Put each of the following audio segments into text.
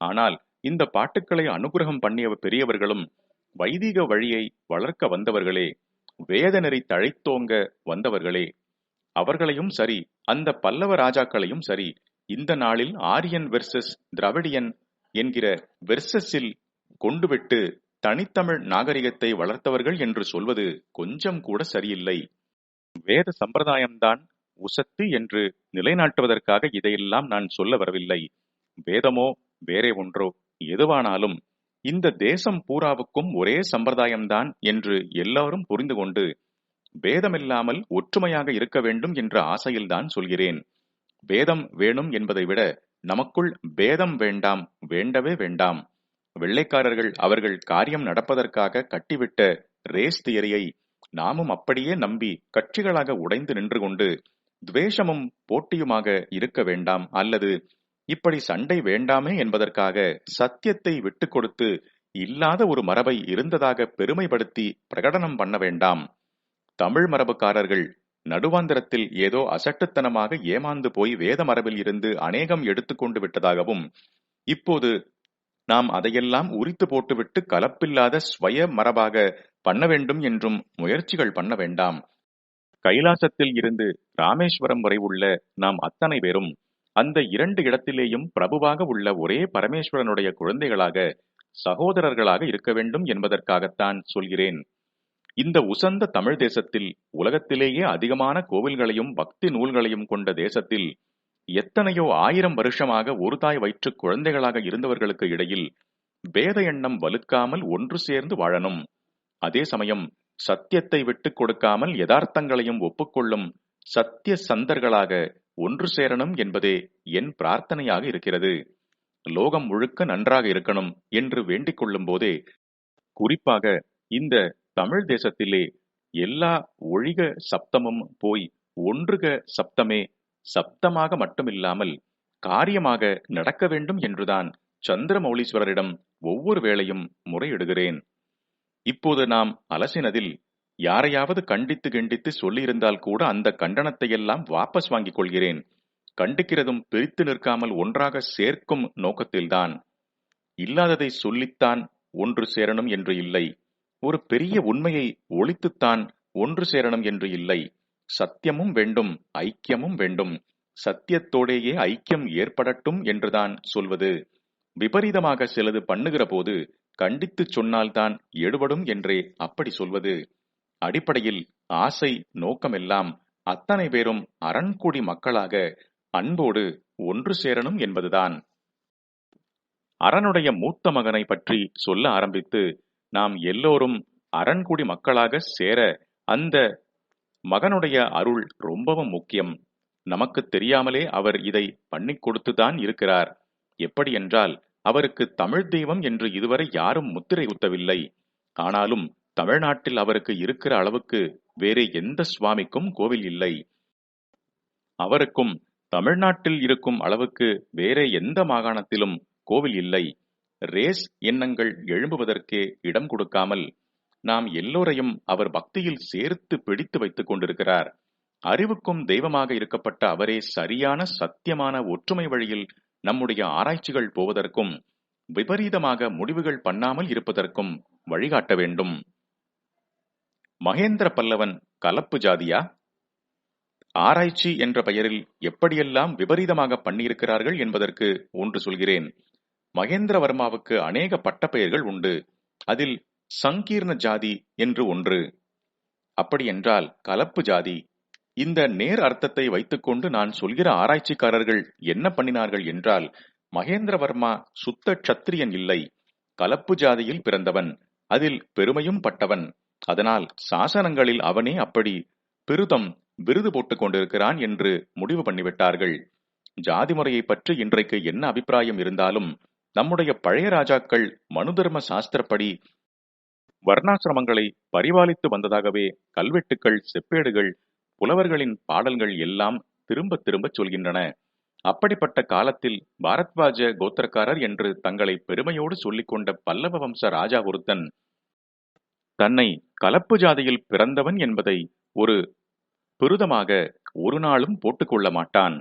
ஆனால் இந்த பாட்டுக்களை அனுகிரகம் பண்ணிய பெரியவர்களும் வைதிக வழியை வளர்க்க வந்தவர்களே வேதநெறி தழைத்தோங்க வந்தவர்களே. அவர்களையும் சரி அந்த பல்லவ ராஜாக்களையும் சரி இந்த நாளில் ஆரியன் வெர்சஸ் திராவிடியன் என்கிற வெர்சஸில் கொண்டுவிட்டு தனித்தமிழ் நாகரிகத்தை வளர்த்தவர்கள் என்று சொல்வது கொஞ்சம் கூட சரியில்லை. வேத சம்பிரதாயம்தான் உசத்து என்று நிலைநாட்டுவதற்காக இதையெல்லாம் நான் சொல்ல வரவில்லை. வேதமோ வேறே ஒன்றோ. எதுவானாலும் இந்த தேசம் பூராவுக்கும் ஒரே சம்பிரதாயம்தான் என்று எல்லாரும் புரிந்து கொண்டு வேதமில்லாமல் ஒற்றுமையாக இருக்க வேண்டும் என்ற ஆசையில்தான் சொல்கிறேன். வேதம் வேணும் என்பதை விட நமக்குள் பேதம் வேண்டாம் வேண்டவே வேண்டாம். வெள்ளைக்காரர்கள் அவர்கள் காரியம் நடப்பதற்காக கட்டிவிட்ட ரேஸ் தியரியை நாமும் அப்படியே நம்பி கட்சிகளாக உடைந்து நின்று கொண்டு துவேஷமும் போட்டியுமாக இருக்க வேண்டாம் அல்லது இப்படி சண்டை வேண்டாமே என்பதற்காக சத்தியத்தை விட்டு கொடுத்து இல்லாத ஒரு மரபை இருந்ததாக பெருமைப்படுத்தி பிரகடனம் பண்ண வேண்டாம். தமிழ் மரபுக்காரர்கள் நடுவாந்திரத்தில் ஏதோ அசட்டுத்தனமாக ஏமாந்து போய் வேத மரபில் இருந்து அநேகம் எடுத்துக்கொண்டு விட்டதாகவும் இப்போது நாம் அதையெல்லாம் உரித்து போட்டுவிட்டு கலப்பில்லாத ஸ்வய மரபாக பண்ண வேண்டும் என்றும் முயற்சிகள் பண்ண வேண்டாம். கைலாசத்தில் இருந்து ராமேஸ்வரம் வரை உள்ள நாம் அத்தனை பேரும் அந்த இரண்டு இடத்திலேயும் பிரபுவாக உள்ள ஒரே பரமேஸ்வரனுடைய குழந்தைகளாக சகோதரர்களாக இருக்க வேண்டும் என்பதற்காகத்தான் சொல்கிறேன். இந்த உசந்த தமிழ் தேசத்தில் உலகத்திலேயே அதிகமான கோவில்களையும் பக்தி நூல்களையும் கொண்ட தேசத்தில் எத்தனையோ ஆயிரம் வருஷமாக ஒரு தாய் வயிற்று குழந்தைகளாக இருந்தவர்களுக்கு இடையில் வேத எண்ணம் வலுக்காமல் ஒன்று சேர்ந்து வாழணும். அதே சமயம் சத்தியத்தை விட்டுக் கொடுக்காமல் யதார்த்தங்களையும் ஒப்புக்கொள்ளும் சத்திய சந்தர்களாக ஒன்று சேரணும் என்பதே என் பிரார்த்தனையாக இருக்கிறது. லோகம் முழுக்க நன்றாக இருக்கணும் என்று வேண்டிக் கொள்ளும் போதே குறிப்பாக இந்த தமிழ் தேசத்திலே எல்லா ஒழிக சப்தமும் போய் ஒன்றுக சப்தமே சப்தமாக மட்டுமில்லாமல் காரியமாக நடக்க வேண்டும் என்றுதான் சந்திரமௌலீஸ்வரரிடம் ஒவ்வொரு வேளையும் முறையிடுகிறேன். இப்போது நாம் அலசினதில் யாரையாவது கண்டித்து கண்டித்து சொல்லியிருந்தால் கூட அந்த கண்டனத்தை எல்லாம் வாபஸ் வாங்கிக் கொள்கிறேன். கண்டிக்கிறதும் பிரித்து நிற்காமல் ஒன்றாக சேர்க்கும் நோக்கத்தில்தான். இல்லாததை சொல்லித்தான் ஒன்று சேரணும் என்று இல்லை. ஒரு பெரிய உண்மையை ஒழித்துத்தான் ஒன்று சேரணும் என்று இல்லை. சத்தியமும் வேண்டும் ஐக்கியமும் வேண்டும். சத்தியத்தோடேயே ஐக்கியம் ஏற்படட்டும் என்றுதான் சொல்வது. விபரீதமாக சிலது பண்ணுகிற போது கண்டித்து சொன்னால்தான் எடுபடும் என்றே அப்படி சொல்வது. அடிப்படையில் ஆசை நோக்கமெல்லாம் அத்தனை பேரும் அரண்குடி மக்களாக அன்போடு ஒன்று சேரணும் என்பதுதான். அரணுடைய மூத்த மகனை பற்றி சொல்ல ஆரம்பித்து நாம் எல்லோரும் அரண்குடி மக்களாக சேர அந்த மகனுடைய அருள் ரொம்பவும் முக்கியம். நமக்கு தெரியாமலே அவர் இதை பண்ணி கொடுத்துதான் இருக்கிறார். எப்படி என்றால் அவருக்கு தமிழ் தெய்வம் என்று இதுவரை யாரும் முத்திரை குத்தவில்லை. ஆனாலும் தமிழ்நாட்டில் அவருக்கு இருக்கிற அளவுக்கு வேறு எந்த சுவாமிக்கும் கோவில் இல்லை. அவருக்கும் தமிழ்நாட்டில் இருக்கும் அளவுக்கு வேற எந்த மாகாணத்திலும் கோவில் இல்லை. ரேஸ் எண்ணங்கள் எழும்புவதற்கே இடம் கொடுக்காமல் நாம் எல்லோரையும் அவர் பக்தியில் சேர்த்து பிடித்து வைத்துக் கொண்டிருக்கிறார். அறிவுக்கும் தெய்வமாக இருக்கப்பட்ட அவரே சரியான சத்தியமான ஒற்றுமை வழியில் நம்முடைய ஆராய்ச்சிகள் போவதற்கும் விபரீதமாக முடிவுகள் பண்ணாமல் இருப்பதற்கும் வழிகாட்ட வேண்டும். மகேந்திர பல்லவன் கலப்பு ஜாதியா? ஆராய்ச்சி என்ற பெயரில் எப்படியெல்லாம் விபரீதமாக பண்ணியிருக்கிறார்கள் என்பதற்கு ஒன்று சொல்கிறேன். மகேந்திரவர்மாவுக்கு அநேக பட்டப்பெயர்கள் உண்டு. அதில் சங்கீர்ண ஜாதி என்று ஒன்று. அப்படி என்றால் கலப்பு ஜாதி. இந்த நேர் அர்த்தத்தை வைத்துக்கொண்டு நான் சொல்கிற ஆராய்ச்சிக்காரர்கள் என்ன பண்ணினார்கள் என்றால் மகேந்திரவர்மா சுத்த சத்திரியன் இல்லை. கலப்பு ஜாதியில் பிறந்தவன். அதில் பெருமையும் பட்டவன். அதனால் சாசனங்களில் அவனே அப்படி பெருதம் விருது போட்டுக் கொண்டிருக்கிறான் என்று முடிவு பண்ணிவிட்டார்கள். ஜாதி முறையை பற்றி இன்றைக்கு என்ன அபிப்பிராயம் இருந்தாலும் நம்முடைய பழைய ராஜாக்கள் மனுதர்ம சாஸ்திரப்படி வர்ணாசிரமங்களை பரிபாலித்து வந்ததாகவே கல்வெட்டுக்கள் செப்பேடுகள் புலவர்களின் பாடல்கள் எல்லாம் திரும்ப திரும்ப சொல்கின்றன. அப்படிப்பட்ட காலத்தில் பாரத்வாஜ கோத்திரக்காரர் என்று தங்களை பெருமையோடு சொல்லிக்கொண்ட பல்லவ வம்ச ராஜா ஒருத்தன் தன்னை கலப்பு ஜாதியில் பிறந்தவன் என்பதை ஒரு பெருதமாக ஒரு நாளும் போட்டுக்கொள்ள மாட்டான்.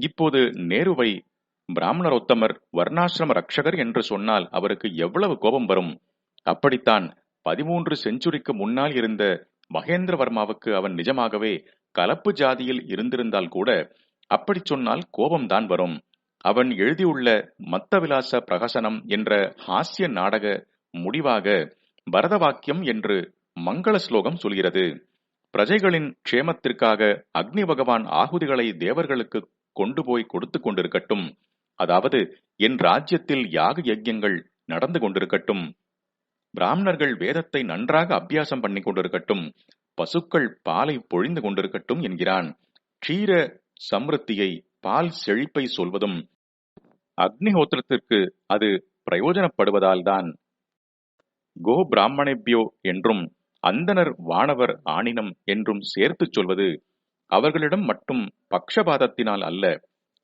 இப்போது நேருவை பிராமணரோத்தமர் வர்ணாசிரம ரட்சகர் என்று சொன்னால் அவருக்கு எவ்வளவு கோபம் வரும்? அப்படித்தான் பதிமூன்று செஞ்சுரிக்கு முன்னால் இருந்த மகேந்திரவர்மாவுக்கு அவன் நிஜமாகவே கலப்பு ஜாதியில் இருந்திருந்தால் கூட அப்படி சொன்னால் கோபம்தான் வரும். அவன் எழுதியுள்ள மத்தவிலாச பிரகசனம் என்ற ஹாஸ்ய நாடக முடிவாக பரதவாக்கியம் என்று மங்கள ஸ்லோகம் சொல்கிறது. பிரஜைகளின் க்ஷேமத்திற்காக அக்னி பகவான் ஆகுதிகளை தேவர்களுக்கு கொண்டு போய் கொடுத்து கொண்டிருக்கட்டும். அதாவது என் ராஜ்யத்தில் யாக யஜ்யங்கள் நடந்து கொண்டிருக்கட்டும். பிராமணர்கள் வேதத்தை நன்றாக அபியாசம் பண்ணி கொண்டிருக்கட்டும். பசுக்கள் பாலை பொழிந்து கொண்டிருக்கட்டும் என்கிறான். க்ஷீர சம்ருத்தியை பால் செழிப்பை சொல்வதும் அக்னிஹோத்திரத்திற்கு அது பிரயோஜனப்படுவதால்தான் கோ பிராமணேபியோ என்றும் அந்தனர் வானவர் ஆணினம் என்றும் சேர்த்துச் சொல்வது அவர்களிடம் மட்டும் பக்ஷபாதத்தினால் அல்ல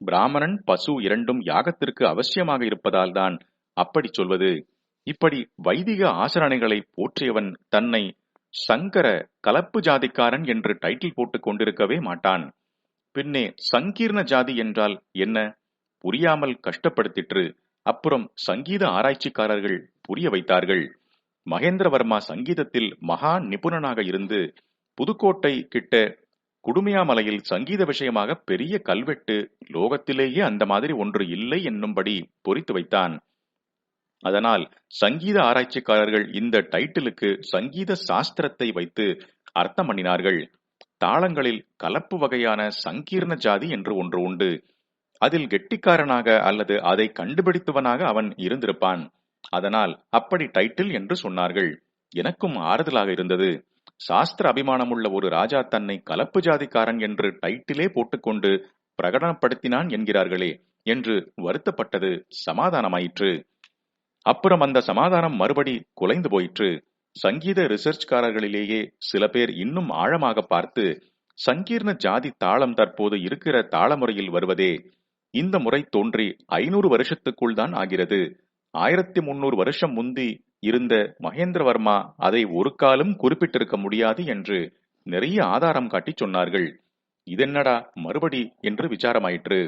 பிராமணன் பசு இரண்டும் யாகத்திற்கு அவசியமாக இருப்பதால்தான் அப்படி சொல்வது. இப்படி வைதிக ஆசரணைகளை போற்றியவன் தன்னை சங்கர கலப்பு ஜாதிக்காரன் என்று டைட்டில் போட்டுக் கொண்டிருக்கவே மாட்டான். பின்னே சங்கீர்ண ஜாதி என்றால் என்ன? புரியாமல் கஷ்டப்படுத்திற்று. அப்புறம் சங்கீத ஆராய்ச்சிக்காரர்கள் புரிய வைத்தார்கள். மகேந்திரவர்மா சங்கீதத்தில் மகா நிபுணனாக இருந்து புதுக்கோட்டை கிட்ட குடுமையாமலையில் சங்கீத விஷயமாக பெரிய கல்வெட்டு லோகத்திலேயே அந்த மாதிரி ஒன்று இல்லை என்னும்படி பொறித்து வைத்தான். அதனால் சங்கீத ஆராய்ச்சிக்காரர்கள் இந்த டைட்டிலுக்கு சங்கீத சாஸ்திரத்தை வைத்து அர்த்தம் பண்ணினார்கள். தாளங்களில் கலப்பு வகையான சங்கீர்ண ஜாதி என்று ஒன்று உண்டு. அதில் கெட்டிக்காரனாக அல்லது அதை கண்டுபிடித்தவனாக அவன் இருந்திருப்பான். அதனால் அப்படி டைட்டில் என்று சொன்னார்கள். எனக்கும் ஆறுதலாக இருந்தது. சாஸ்திர அபிமானமுள்ள ஒரு ராஜா தன்னை கலப்பு ஜாதிக்காரன் என்று டைட்டிலே போட்டுக்கொண்டு பிரகடனப்படுத்தினான் என்கிறார்களே என்று வருத்தப்பட்டது. சமாதானமாயிற்று. அப்புறம் அந்த சமாதானம் மறுபடி குலைந்து போயிற்று. சங்கீத ரிசர்ச்காரர்களிலேயே சில பேர் இன்னும் ஆழமாக பார்த்து சங்கீர்ண ஜாதி தாளம் தற்போது இருக்கிற தாளமுறையில் வருவதே. இந்த முறை தோன்றி ஐநூறு வருஷத்துக்குள் தான் ஆகிறது. ஆயிரத்தி முன்னூறு வருஷம் முந்தி இருந்த மகேந்திரவர்மா அதை ஒரு காலம் குறிப்பிட்டிருக்க முடியாது என்று நிறைய ஆதாரம் காட்டி சொன்னார்கள். இதென்னடா மறுபடி என்று விசாரமாயிற்று.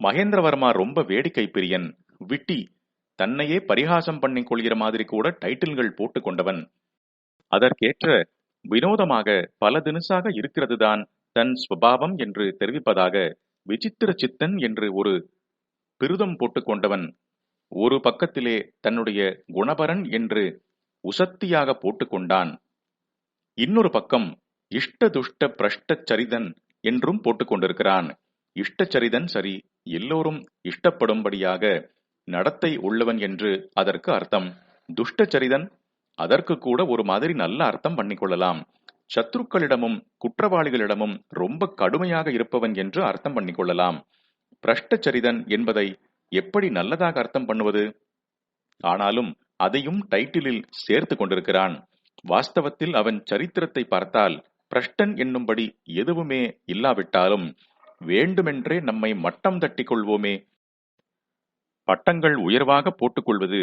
மகேந்திரவர்மா ரொம்ப வேடிக்கை பிரியன் விட்டி தன்னையே பரிகாசம் பண்ணி கொள்கிற மாதிரி கூட டைட்டில்கள் போட்டு கொண்டவன். அதற்கேற்ற வினோதமாக பல தினுசாக இருக்கிறதுதான் தன் ஸ்வபாவம் என்று தெரிவிப்பதாக விசித்திர சித்தன் என்று ஒரு பிருதம் போட்டு கொண்டவன். ஒரு பக்கத்திலே தன்னுடைய குணபரன் என்று உசத்தியாக போட்டுக்கொண்டான். இன்னொரு பக்கம் இஷ்ட துஷ்ட பிரஷ்ட சரிதன் என்றும் போட்டுக்கொண்டிருக்கிறான். இஷ்டச்சரிதன் சரி எல்லோரும் இஷ்டப்படும்படியாக நடத்தை உள்ளவன் என்று அதற்கு அர்த்தம். துஷ்டச்சரிதன் அதற்கு கூட ஒரு மாதிரி நல்ல அர்த்தம் பண்ணிக்கொள்ளலாம். சத்ருக்களிடமும் குற்றவாளிகளிடமும் ரொம்ப கடுமையாக இருப்பவன் என்று அர்த்தம் பண்ணிக்கொள்ளலாம். பிரஷ்டச்சரிதன் என்பதை எப்படி நல்லதாக அர்த்தம் பண்ணுவது? ஆனாலும் அதையும் டைட்டிலில் சேர்த்து கொண்டிருக்கிறான். வாஸ்தவத்தில் அவன் சரித்திரத்தை பார்த்தால் பிரஷ்டன் என்னும்படி எதுவுமே இல்லாவிட்டாலும் வேண்டுமென்றே நம்மை மட்டம் தட்டிக் கொள்வோமே. பட்டங்கள் உயர்வாக போட்டுக்கொள்வது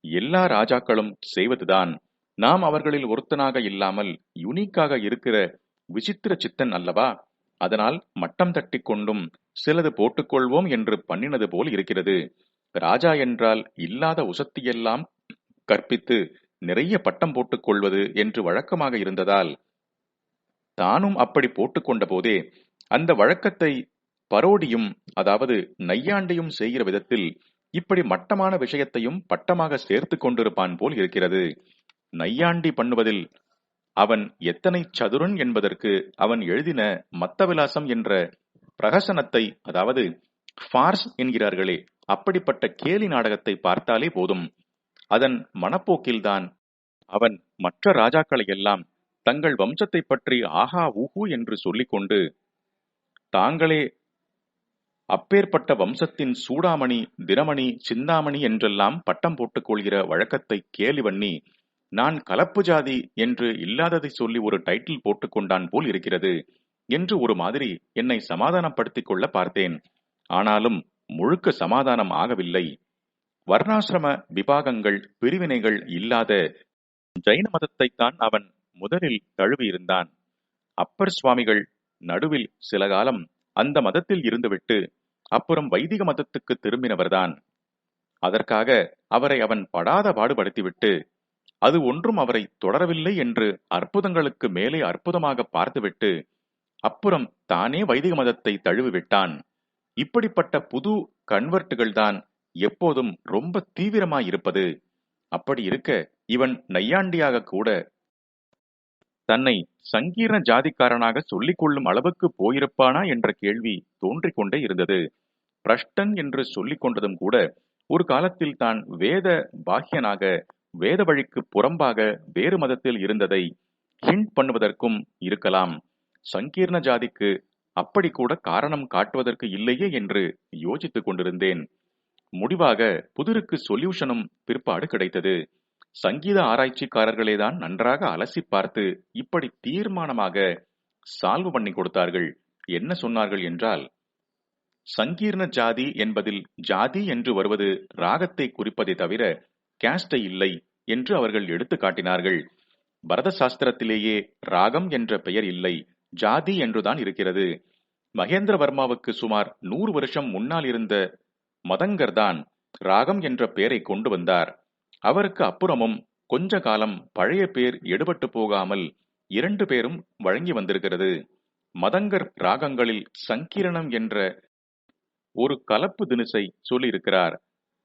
எல்லா ராஜாக்களும் செய்வதுதான். நாம் அவர்களில் ஒருத்தனாக இல்லாமல் யுனிக்காக இருக்கிற விசித்திர சித்தன் அல்லவா? அதனால் மட்டம் தட்டி கொண்டும் சிலது போட்டுக்கொள்வோம் என்று பண்ணினது போல் இருக்கிறது. ராஜா என்றால் இல்லாத உசத்தியெல்லாம் கற்பித்து நிறைய பட்டம் போட்டுக் கொள்வது என்று வழக்கமாக இருந்ததால் தானும் அப்படி போட்டுக்கொண்ட போதே அந்த வழக்கத்தை பரோடியும் அதாவது நையாண்டியும் செய்கிற விதத்தில் இப்படி மட்டமான விஷயத்தையும் பட்டமாக சேர்த்து கொண்டிருப்பான் போல் இருக்கிறது. நையாண்டி பண்ணுவதில் அவன் எத்தனை சதுரன் என்பதற்கு அவன் எழுதின மத்தவிலாசம் என்ற பிரகசனத்தை அதாவது ஃபார்ஸ் என்கிறார்களே அப்படிப்பட்ட கேலி நாடகத்தை பார்த்தாலே போதும். அதன் மனப்போக்கில்தான் அவன் மற்ற ராஜாக்களை எல்லாம் தங்கள் வம்சத்தை பற்றி ஆஹா ஊஹூ என்று சொல்லிக்கொண்டு தாங்களே அப்பேற்பட்ட வம்சத்தின் சூடாமணி தினமணி சிந்தாமணி என்றெல்லாம் பட்டம் போட்டுக் கொள்கிற வழக்கத்தை கேலி பண்ணி நான் கலப்பு ஜாதி என்று இல்லாததை சொல்லி ஒரு டைட்டில் போட்டுக்கொண்டான் போல் இருக்கிறது என்று ஒரு மாதிரி என்னை சமாதானப்படுத்திக் கொள்ள பார்த்தேன். ஆனாலும் முழுக்க சமாதானம் ஆகவில்லை. வர்ணாசிரம விபாகங்கள் பிரிவினைகள் இல்லாத ஜைன மதத்தைத்தான் அவன் முதலில் தழுவியிருந்தான். அப்பர் சுவாமிகள் நடுவில் சில காலம் அந்த மதத்தில் இருந்துவிட்டு அப்புறம் வைதிக மதத்துக்கு திரும்பினவர்தான். அதற்காக அவரை அவன் படாத பாடுபடுத்திவிட்டு அது ஒன்றும் அவரை தொடரவில்லை என்று அற்புதங்களுக்கு மேலே அற்புதமாக பார்த்துவிட்டு அப்புறம் தானே வைதிக மதத்தை தழுவிவிட்டான். இப்படிப்பட்ட புது கன்வெர்ட்டுகள் தான் எப்போதும் ரொம்ப தீவிரமாயிருப்பது. அப்படி இருக்க இவன் நையாண்டியாக கூட தன்னை சங்கீர்ண ஜாதிக்காரனாக சொல்லிக் கொள்ளும் அளவுக்கு போயிருப்பானா என்ற கேள்வி தோன்றிக் கொண்டே இருந்தது. பிரஷ்டன் என்று சொல்லிக் கொண்டதும் கூட ஒரு காலத்தில் தான் வேத பாக்கியனாக வேத வழிக்கு புறம்பாக வேறு மதத்தில் இருந்ததை ஹிண்ட் பண்ணுவதற்கும் இருக்கலாம். சங்கீர்ண ஜாதிக்கு அப்படி கூட காரணம் காட்டுவதற்கு இல்லையே என்று யோசித்துக் கொண்டிருந்தேன். முடிவாக புதிருக்கு சொல்யூஷனும் பிற்பாடு கிடைத்தது. சங்கீத ஆராய்ச்சிக்காரர்களேதான் நன்றாக அலசி பார்த்து இப்படி தீர்மானமாக சால்வ் பண்ணி கொடுத்தார்கள். என்ன சொன்னார்கள் என்றால் சங்கீர்ண ஜாதி என்பதில் ஜாதி என்று வருவது ராகத்தை குறிப்பதை தவிர கேஸ்டை இல்லை. என்று அவர்கள் எடுத்து காட்டினார்கள். பரத சாஸ்திரத்திலேயே ராகம் என்ற பெயர் இல்லை ஜாதி என்றுதான் இருக்கிறது. மகேந்திரவர்மாவுக்கு சுமார் நூறு வருஷம் முன்னால் இருந்த மதங்கர்தான் ராகம் என்ற பெயரை கொண்டு வந்தார். அவருக்கு அப்புறமும் கொஞ்ச காலம் பழைய பேர் எடுபட்டு போகாமல் இரண்டு பேரும் வழங்கி வந்திருக்கிறது. மதங்கர் ராகங்களில் சங்கீரணம் என்ற ஒரு கலப்பு தினுசை சொல்லியிருக்கிறார்.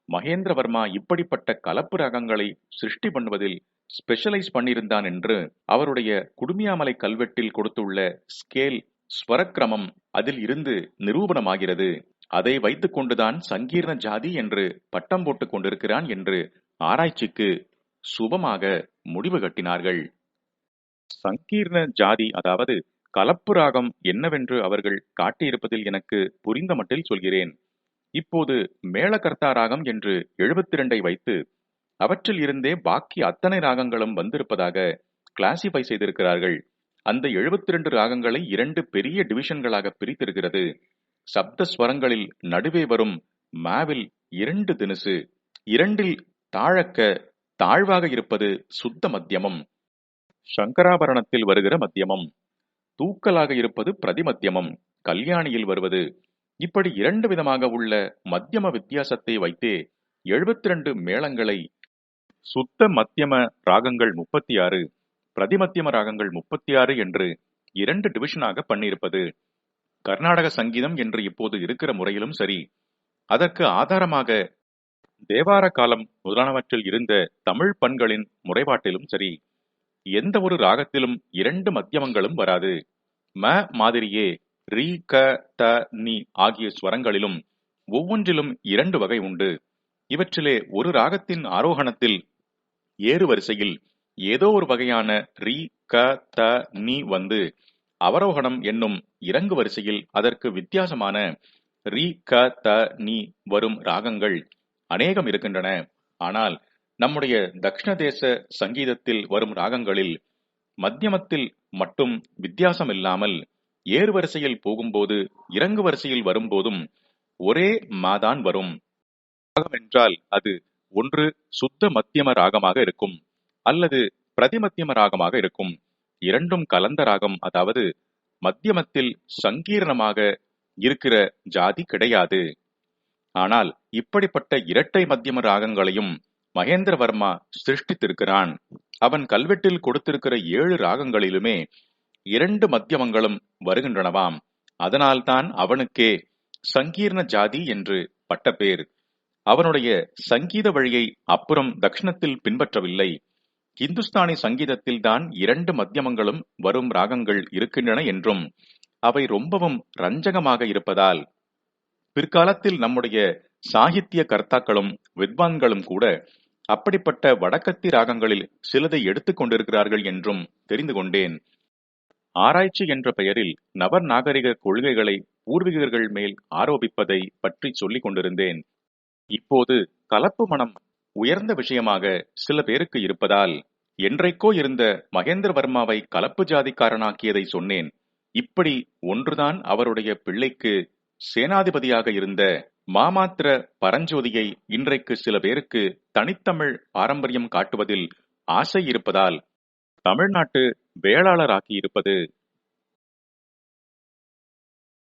மகேந்திரவர்மா இப்படிப்பட்ட கலப்பு ரகங்களை சிருஷ்டி பண்ணுவதில் ஸ்பெஷலைஸ் பண்ணியிருந்தான் என்று அவருடைய குடுமியாமலை கல்வெட்டில் கொடுத்துள்ள ஸ்கேல் ஸ்வரக்கிரமம் அதில் இருந்து நிரூபணமாகிறது. அதை வைத்துக் கொண்டுதான் சங்கீர்ண ஜாதி என்று பட்டம் போட்டுக் கொண்டிருக்கிறான் என்று ஆராய்ச்சிக்கு சுபமாக முடிவு கட்டினார்கள். சங்கீர்ண ஜாதி அதாவது கலப்பு ராகம் என்னவென்று அவர்கள் காட்டியிருப்பதில் எனக்கு புரிந்த மட்டில் சொல்கிறேன். இப்போது மேளகர்த்தா ராகம் என்று எழுபத்தி ரெண்டை வைத்து அவற்றில் இருந்தே பாக்கி அத்தனை ராகங்களும் வந்திருப்பதாக கிளாசிஃபை செய்திருக்கிறார்கள். அந்த எழுபத்தி ரெண்டு ராகங்களை இரண்டு பெரிய டிவிஷன்களாக பிரித்திருக்கிறது. சப்த ஸ்வரங்களில் நடுவே வரும் மாவில் இரண்டு தினுசு இரண்டில் தாழக்க தாழ்வாக இருப்பது சுத்த மத்தியமம். சங்கராபரணத்தில் வருகிற மத்தியமம். தூக்கலாக இருப்பது பிரதிமத்தியமம். கல்யாணியில் வருவது இப்படி இரண்டு விதமாக உள்ள மத்தியம வித்தியாசத்தை வைத்தே எழுபத்தி ரெண்டு மேளங்களை சுத்த மத்தியம ராகங்கள் முப்பத்தி ஆறு பிரதிமத்தியம ராகங்கள் முப்பத்தி ஆறு என்று இரண்டு டிவிஷனாக பண்ணியிருப்பது கர்நாடக சங்கீதம் என்று இப்போது இருக்கிற முறையிலும் சரி. அதற்கு ஆதாரமாக தேவார காலம் முதலானவற்றில் இருந்த தமிழ் பண்களின் முறைப்பாட்டிலும் சரி எந்த ஒரு ராகத்திலும் இரண்டு மத்தியமங்களும் வராது. ம மாதிரியே ரீ க த நீ ஆகிய ஸ்வரங்களிலும் ஒவ்வொன்றிலும் இரண்டு வகை உண்டு. இவற்றிலே ஒரு ராகத்தின் ஆரோகணத்தில் ஏறு வரிசையில் ஏதோ ஒரு வகையான ரீ க த நீ வந்து அவரோகணம் என்னும் இறங்கு வரிசையில் அதற்கு வித்தியாசமான ரீ க த நீ வரும் ராகங்கள் அநேகம் இருக்கின்றன. ஆனால் நம்முடைய தக்ஷண தேச சங்கீதத்தில் வரும் ராகங்களில் மத்தியமத்தில் மட்டும் வித்தியாசம் இல்லாமல் ஏறு வரிசையில் போகும்போது இறங்கு வரிசையில் வரும்போதும் ஒரே மாதான் வரும். ராகம் என்றால் அது ஒன்று சுத்த மத்தியம ராகமாக இருக்கும் அல்லது பிரதிமத்தியம ராகமாக இருக்கும். இரண்டும் கலந்த ராகம் அதாவது மத்தியமத்தில் சங்கீரணமாக இருக்கிற ஜாதி கிடையாது. ஆனால் இப்படிப்பட்ட இரட்டை மத்தியம ராகங்களையும் மகேந்திரவர்மா சிருஷ்டித்திருக்கிறான். அவன் கல்வெட்டில் கொடுத்திருக்கிற ஏழு ராகங்களிலுமே இரண்டு மத்தியமங்களும் வருகின்றனவாம். அதனால்தான் அவனுக்கே சங்கீர்ண ஜாதி என்று பட்டப்பேர். அவனுடைய சங்கீத வழியை அப்புறம் தக்ஷணத்தில் பின்பற்றவில்லை. இந்துஸ்தானி சங்கீதத்தில் தான் இரண்டு மத்தியமங்களும் வரும் ராகங்கள் இருக்கின்றன என்றும் அவை ரொம்பவும் ரஞ்சகமாக இருப்பதால் பிற்காலத்தில் நம்முடைய சாகித்ய கர்த்தாக்களும் வித்வான்களும் கூட அப்படிப்பட்ட வடக்கத்தி ராகங்களில் சிலதை எடுத்துக் கொண்டிருக்கிறார்கள் என்றும் தெரிந்து கொண்டேன். ஆராய்ச்சி என்ற பெயரில் நவர் நாகரிக கொள்கைகளை பூர்வீகர்கள் மேல் ஆரோபிப்பதை பற்றி சொல்லிக் கொண்டிருந்தேன். இப்போது கலப்பு மனம் உயர்ந்த விஷயமாக சில பேருக்கு இருப்பதால் என்றைக்கோ இருந்த மகேந்திரவர்மாவை கலப்பு ஜாதிக்காரனாக்கியதை சொன்னேன். இப்படி ஒன்றுதான் அவருடைய பிள்ளைக்கு சேனாதிபதியாக இருந்த மாமாத்திர பரஞ்சோதியை இன்றைக்கு சில பேருக்கு தனித்தமிழ் பாரம்பரியம் காட்டுவதில் ஆசை இருப்பதால் தமிழ்நாட்டு வேளாளராக்கி இருப்பது